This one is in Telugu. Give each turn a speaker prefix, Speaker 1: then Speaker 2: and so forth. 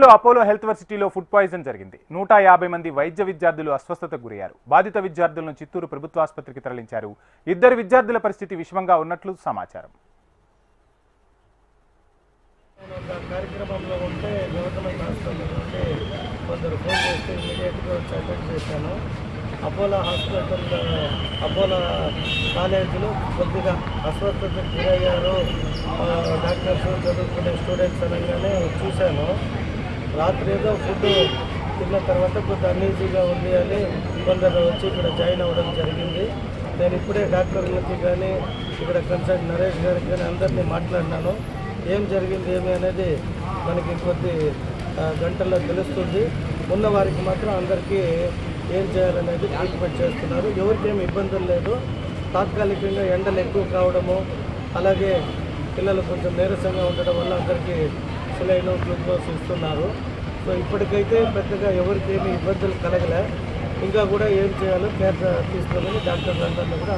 Speaker 1: లో అపోలో హెల్త్ వర్సిటీలో ఫుడ్ పాయిజన్ జరిగింది. నూట యాభై మంది వైద్య విద్యార్థులు అస్వస్థతకు గురయ్యారు. బాధిత విద్యార్థులను చిత్తూరు ప్రభుత్వ ఆసుపత్రికి తరలించారు. ఇద్దరు విద్యార్థుల పరిస్థితి విషమంగా ఉన్నట్లు సమాచారం.
Speaker 2: కార్యక్రమంలో ఉంటే గవర్నమెంట్ హాస్పిటల్ నుండి కొందరు ఫోన్ చేస్తే ఇమీడియట్గా వచ్చి అటెండ్ చేశాను. అపోలో హాస్పిటల్ అపోలో కాలేజీలో కొద్దిగా అస్వస్థతకు గురయ్యారు. డాక్టర్స్ చదువుకునే స్టూడెంట్స్ అనగానే చూశాను. రాత్రి ఏదో ఫుడ్ తిన్న తర్వాత కొద్ది అన్ఈజీగా ఉంది అని కొందరు వచ్చి ఇక్కడ జాయిన్ అవ్వడం జరిగింది. నేను ఇప్పుడే డాక్టర్లకి కానీ ఇక్కడ కన్సల్ట్ నరేష్ గారికి కానీ అందరినీ మాట్లాడినాను. ఏం జరిగింది ఏమి అనేది మనకి కొద్ది గంటల్లో తెలుస్తుంది. ఉన్న వారికి మాత్రం అందరికీ ఏం చేయాలనేది ట్రీట్మెంట్ చేస్తున్నారు. ఎవరికేం ఇబ్బందులు లేదు. తాత్కాలికంగా ఎండలు ఎక్కువ కావడము అలాగే పిల్లలు కొంచెం నీరసంగా ఉండడం వల్ల అందరికీ సిలైన్ గ్లూకోజ్ ఇస్తున్నారు సో ఇప్పటికైతే పెద్దగా ఎవరికి ఏమి ఇబ్బందులు కలగలే. ఇంకా కూడా ఏం చేయాలో కేర్ డాక్టర్ డాక్టర్లందరినీ కూడా